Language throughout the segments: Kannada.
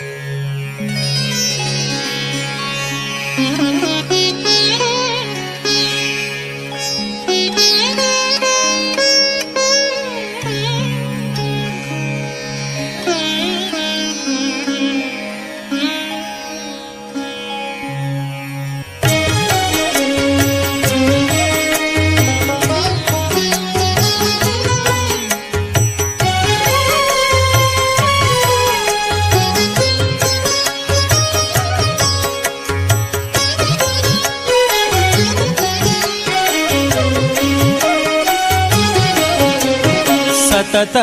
ಸತತ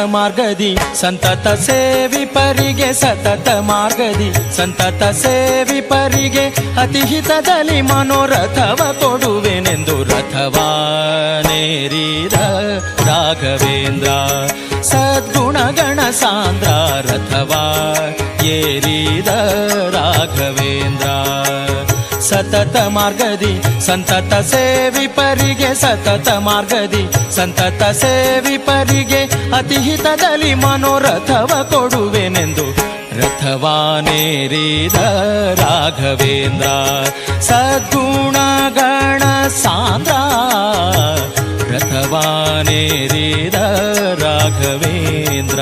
ಮಾರ್ಗದಿ, ಸಂತತ ಸೇವಿ ಪರಿಗೆ ಸತತ ಮಾರ್ಗದಿ, ಸಂತತ ಸೇವಿ ಪರಿಗೆ ಅತಿ ಹಿತದಲ್ಲಿ ಮನೋರಥವ ಕೊಡುವೆನೆಂದು ರಥವಾನೇರಿದ ರಾಘವೇಂದ್ರ. ಸದ್ಗುಣಗಣ ಸಾಂದ್ರ ರಥವಾ ಏರಿದ ರಾಘವೇಂದ್ರ. ಸತತ ಮಾರ್ಗದಿ, ಸಂತತ ಸೇವಿ ಪರಿಗೆ ಸತತ ಮಾರ್ಗದಿ, ಸಂತತ ಸೇವಿ ಪರಿಗೆ ಅತಿ ಹಿತದಲ್ಲಿ ಮನೋರಥವ ಕೊಡುವೆನೆಂದು ರಥವಾನೇರಿದ ರಾಘವೇಂದ್ರ ಸದ್ಗುಣಗಣ ಸಾಂದ್ರ, ರಥವಾನೇರಿದ ರಾಘವೇಂದ್ರ.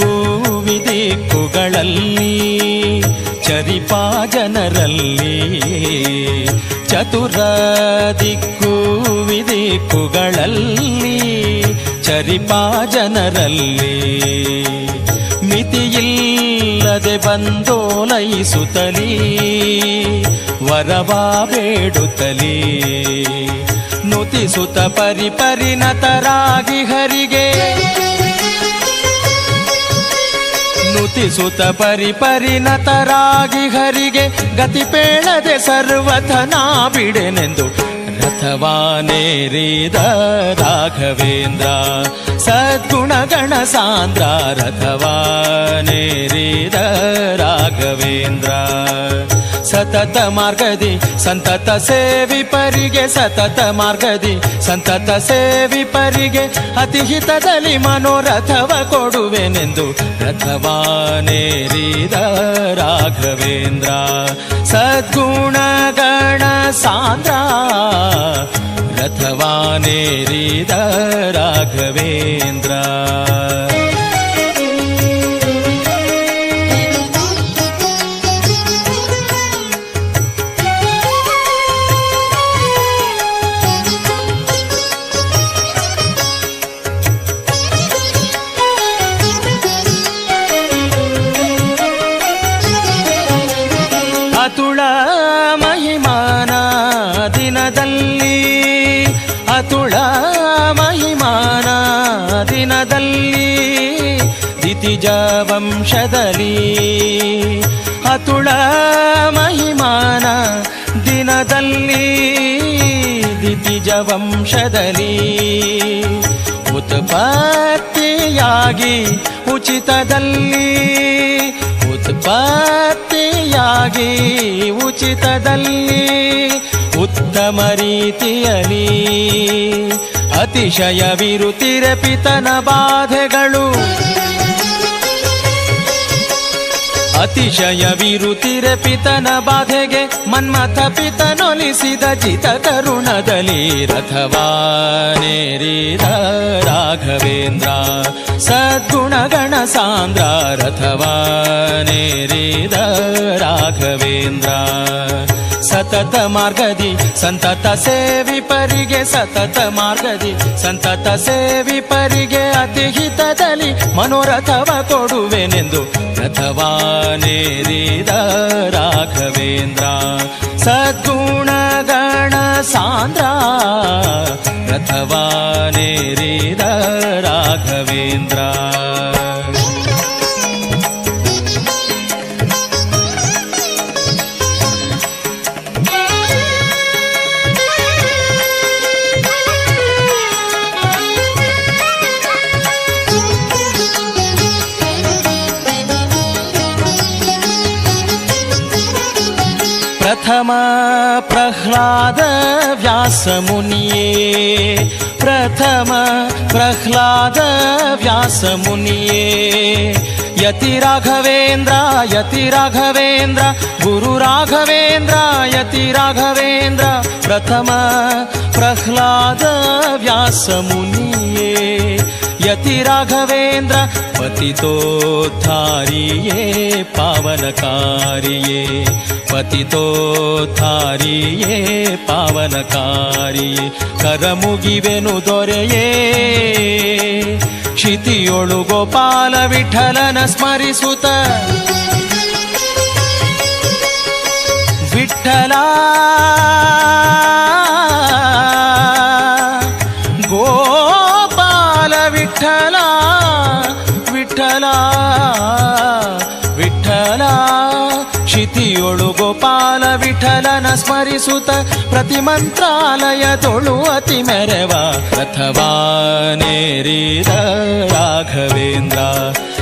ದಿಕ್ಕು ಕುಗಳಲ್ಲಿ ಚರಿಪಾ ಜನರಲ್ಲಿ ಚತುರ ದಿಕ್ಕು ವಿದಿಕ್ಕುಗಳಲ್ಲಿ ಚರಿಪಾ ಜನರಲ್ಲಿ, ಮಿತಿಯಿಲ್ಲದೆ ಬಂದೋಲೈಸುತ್ತಲೀ, ವರವಾ ಬೇಡುತ್ತಲೀ, ನುತಿಸುತ್ತ ಪರಿಪರಿಣತರಾಗಿ ಹರಿಗೆ. ನುತಿಸುತ್ತ ಪರಿಪರಿಣತರಾಗಿ ಹರಿಗೆ ಗತಿ ಪೇಳದೆ ಸರ್ವಥನಾ ಬಿಡೆನೆಂದು ರಥವಾನೇರಿದ ರಾಘವೇಂದ್ರ. ಸದ್ಗುಣಗಣ ಸಾಂದ್ರ ರಥವಾನೇರಿದ ರಾಘವೇಂದ್ರ. ಸತತ ಮಾರ್ಗದಿ, ಸಂತತ ಸೇವಿ ಪರಿಗೆ ಸತತ ಮಾರ್ಗದಿ, ಸಂತತ ಸೇವಿ ಪರಿಗೆ ಅತಿ ಹಿತದಲ್ಲಿ ಮನೋರಥವ ಕೊಡುವೆನೆಂದು ರಥವಾನೇರಿದ ರಾಘವೇಂದ್ರ. ಸದ್ಗುಣಗಣ ಸಾಂದ್ರ, ರಥವಾನೇರಿದ ವಂಶದಲ್ಲಿ ಅತುಳ ಮಹಿಮಾನ ದಿನದಲ್ಲಿ ದಿತಿಜ ವಂಶದಲ್ಲಿ ಉತ್ಪತ್ತಿಯಾಗಿ ಉಚಿತದಲ್ಲಿ ಉತ್ಪತ್ತಿಯಾಗಿ ಉಚಿತದಲ್ಲಿ ಉತ್ತಮ ರೀತಿಯಲಿ ಅತಿಶಯ ವಿರುತಿರಪಿತನ ಬಾಧೆಗಳು ಅತಿಶಯ ವಿರುತಿರ ಪಿತನ ಬಾಧೆಗೆ ಮನ್ಮಥ ಪಿತನೊಲಿಸಿದ ಜಿತ ತರುಣದಲ್ಲಿ ರಥವಾನೇರಿದ ರಾಘವೇಂದ್ರ. ಸದ್ಗುಣಗಣ ಸಾಂದ್ರ ರಥವಾನೇರಿದ ರಾಘವೇಂದ್ರ. ಸತತ ಮಾರ್ಗದಿ, ಸಂತತ ಸೇವಿ ಪರಿಗೆ ಸತತ ಮಾರ್ಗದಿ, ಸಂತತ ಸೇವಿ ಪರಿಗೆ ಅತಿ ಹಿತದಲ್ಲಿ ಮನೋರಥವ ಕೊಡುವೆನೆಂದು ರಥವಾನೇರಿದ ರಾಘವೇಂದ್ರ. ಸದ್ಗುಣಗಣ ಸಾಂದ್ರ ರಥವಾನೇರಿದ ರಾಘವೇಂದ್ರ. प्रथम प्रह्लाद व्यासमुनिये प्रथम प्रह्लाद व्यासमुनिये यति राघवेन्द्र यति राघवेन्द्र गुरु राघवेन्द्र यति राघवेन्द्र प्रथम प्रह्लाद व्यासमुनिये ಯತಿ ರಾಘವೇಂದ್ರ ಪತಿ ತೋಥಾರಿಯೇ ಪಾವನ ಕಾರಿಯೇ ಪತಿ ತೋಥಾರಿಯೇ ಪಾವನ ಕಾರಿಯೇ ಕರ ಮುಗಿವೆನು ದೊರೆಯೇ. ಕ್ಷಿತಿಯೊಳು ಗೋಪಾಲ ವಿಠಲನ ಸ್ಮರಿಸುತ್ತ ವಿಠಲಾ ಸ್ಮರಿಸುತ್ತ ಪ್ರತಿ ಮಂತ್ರಾಲಯದೊಳು ಅತಿ ಮೆರವ. ಅಥವಾ ನೇರಿದ ರಾಘವೇಂದ್ರ.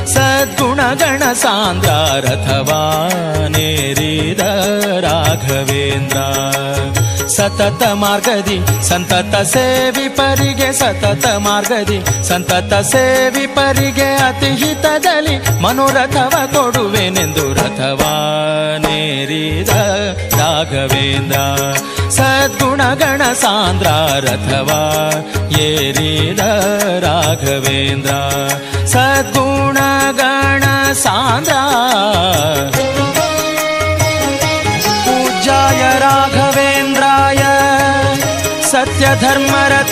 ಸದ್ಗುಣಗಣ ಸಾಂದ್ರ ರಥವಾ ನೇರಿದ ರಾಘವೇಂದ್ರ. ಸತತ ಮಾರ್ಗದಿ, ಸಂತತ ಸೇವಿ ಪರಿಗೆ, ಸತತ ಮಾರ್ಗದಿ, ಸಂತತ ಸೇವಿ ಪರಿಗೆ ಅತಿ ಹಿತದಲ್ಲಿ ಮನೋರಥವ ಕೊಡುವೆನೆಂದು ರಥವಾ ರಾಘವೇಂದ್ರ ಸದ್ಗುಣಗಣ ಸಾಂದ್ರ ರಥವಾ ಏರಿದ ರಾಘವೇಂದ್ರ ಸದ್ಗುಣಗಣ ಸಾಂದ್ರ पूज्याय राघवेन्द्राय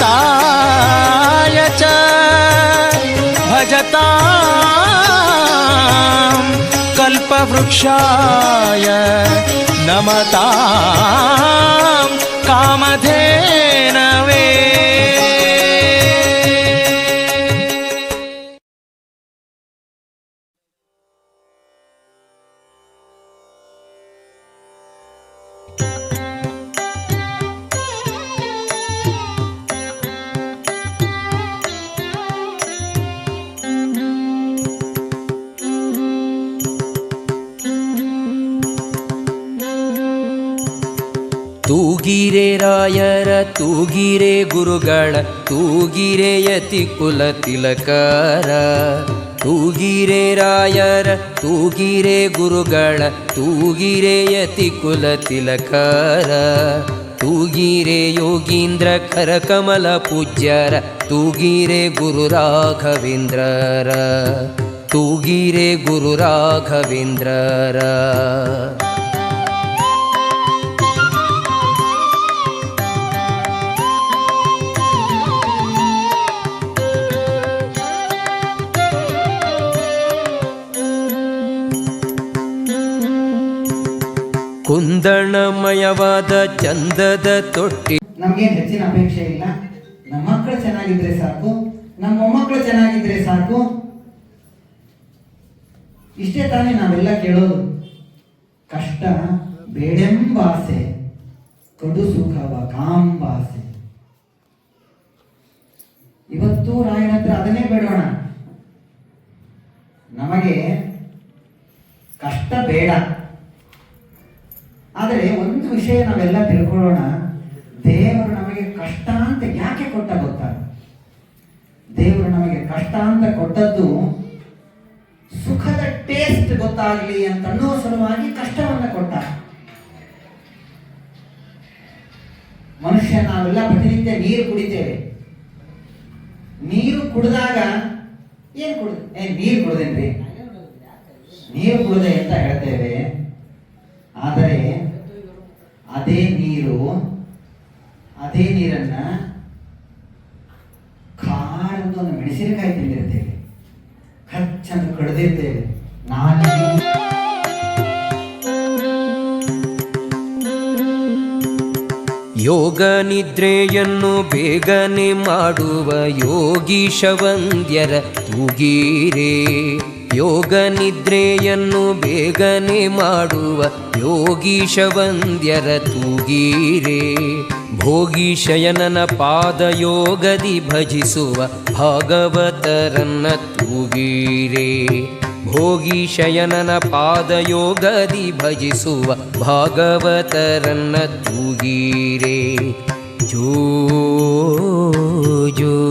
सत्यधर्मरताय च भजतां कल्पवृक्षाय नमतां। कामधे ತೂಗಿರೆ ರಾಯರ ತೂಗಿರೆ ಗುರುಗಳ, ತೂಗಿರೆ ಯತಿ ಕುಲ ತಿಲಕರ. ತೂಗಿರೆ ರಾಯರ, ತೂಗಿರೆ ಗುರುಗಳ, ತೂಗಿರೆ ಯತಿ ಕುಲ ತಿಲಕರ. ತೂಗಿರೆ ಯೋಗೀಂದ್ರ ಕರ ಕಮಲ ಪೂಜ್ಯರ, ತೂಗಿರೆ ಗುರು ರಾಘವೇಂದ್ರರ. ತೂಗಿರೆ ಗುರು ರಾಘವೇಂದ್ರರ. ಚಂದದ ತೊಟ್ಟಿ. ನಮ್ಗೆ ಹೆಚ್ಚಿನ ಅಪೇಕ್ಷೆ ಇಲ್ಲ. ನಮ್ಮ ಮಕ್ಕಳು ಚೆನ್ನಾಗಿದ್ರೆ ಸಾಕು. ನಮ್ಮ ಮೊಮ್ಮಕ್ಕಳು ಚೆನ್ನಾಗಿದ್ರೆ ಸಾಕು. ಇಷ್ಟೇ ತಾನೇ ನಾವೆಲ್ಲ ಕೇಳೋದು. ಕಷ್ಟ ಬೇಡೆಂಬಾಸೆ ಕಡು ಸುಖವ ಕಾಂಬಾಸೆ ಇವತ್ತು ರಾಯನ ಹತ್ರ ಅದನ್ನೇ ಬೇಡೋಣ. ನಮಗೆ ಕಷ್ಟ ಬೇಡ. ಆದರೆ ಒಂದು ವಿಷಯ ನಾವೆಲ್ಲ ತಿಳ್ಕೊಳ್ಳೋಣ. ದೇವರು ನಮಗೆ ಕಷ್ಟ ಅಂತ ಯಾಕೆ ಕೊಟ್ಟ ಗೊತ್ತಾ? ದೇವರು ನಮಗೆ ಕಷ್ಟ ಅಂತ ಕೊಟ್ಟದ್ದು ಸುಖದ ಟೇಸ್ಟ್ ಗೊತ್ತಾಗಲಿ ಅಂತ ಅನ್ನೋ ಸಲುವಾಗಿ ಕಷ್ಟವನ್ನು ಕೊಟ್ಟ. ಮನುಷ್ಯ ನಾವೆಲ್ಲ ಪ್ರತಿನಿತ್ಯ ನೀರು ಕುಡಿತೇವೆ. ನೀರು ಕುಡಿದಾಗ ಏನು ಕುಡಿದ? ಏ, ನೀರು ಕುಡ್ದೇನ್ರಿ? ನೀರು ಕುಡಿದೆ ಅಂತ ಹೇಳ್ತೇವೆ. ಆದರೆ ಅದೇ ನೀರು, ಅದೇ ನೀರನ್ನ ಖಾರದ ಒಂದು ಮೆಣಸಿನಕಾಯಿ ತಿಂದಿರ್ತೇವೆ. ಖರ್ಚನ್ನು ಕಡ್ದಿರ್ತೇವೆ. ನಾನು ಯೋಗ ನಿದ್ರೆಯನ್ನು ಬೇಗನೆ ಮಾಡುವ ಯೋಗೀಶವಂದ್ಯರ ತೂಗೀರೆ. ಯೋಗ ನಿದ್ರೆಯನ್ನು ಬೇಗನೆ ಮಾಡುವ ಯೋಗೀಶವಂದ್ಯರ ತೂಗೀರೆ. ಭೋಗೀಶಯನನ ಪಾದಯೋಗದಿ ಭಜಿಸುವ ಭಾಗವತರನ್ನ ತೂಗೀರೆ. ಭೋಗೀಶಯನನ ಪಾದಯೋಗದಿ ಭಜಿಸುವ ಭಾಗವತರನ್ನ ತೂಗೀರೆ. ಜೋ ಜೋ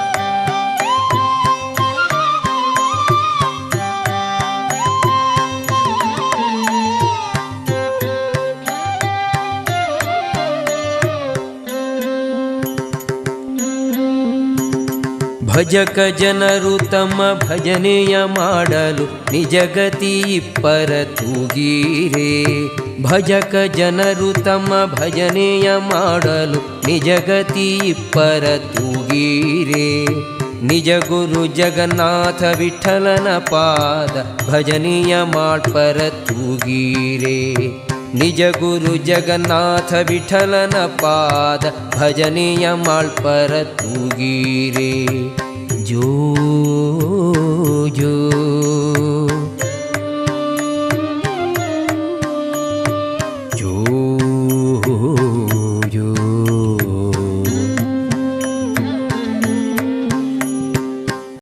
ಭಜಕ ಜನರು ತಮ್ಮ ಭಜನೆಯ ಮಾಡಲು ನಿಜಗತಿ ಇಪ್ಪರ ತೂಗೀರೆ. ಭಜಕ ಜನರು ತಮ್ಮ ಭಜನೆಯ ಮಾಡಲು ನಿಜಗತಿ ಇಪ್ಪರ ತೂಗೀರೆ. ನಿಜ ಗುರು ಜಗನ್ನಾಥ ವಿಠಲನ ಪಾದ ಭಜನೆಯ ಮಾಡ್ಪರ ತೂಗೀರೆ. ನಿಜ ಗುರು ಜಗನ್ನಾಥ ವಿಠಲನ ಪಾದ ಭಜನೆಯ ಮಾಳ್ಪರ ತೂಗೀರೆ. ಜೋ ಜೋ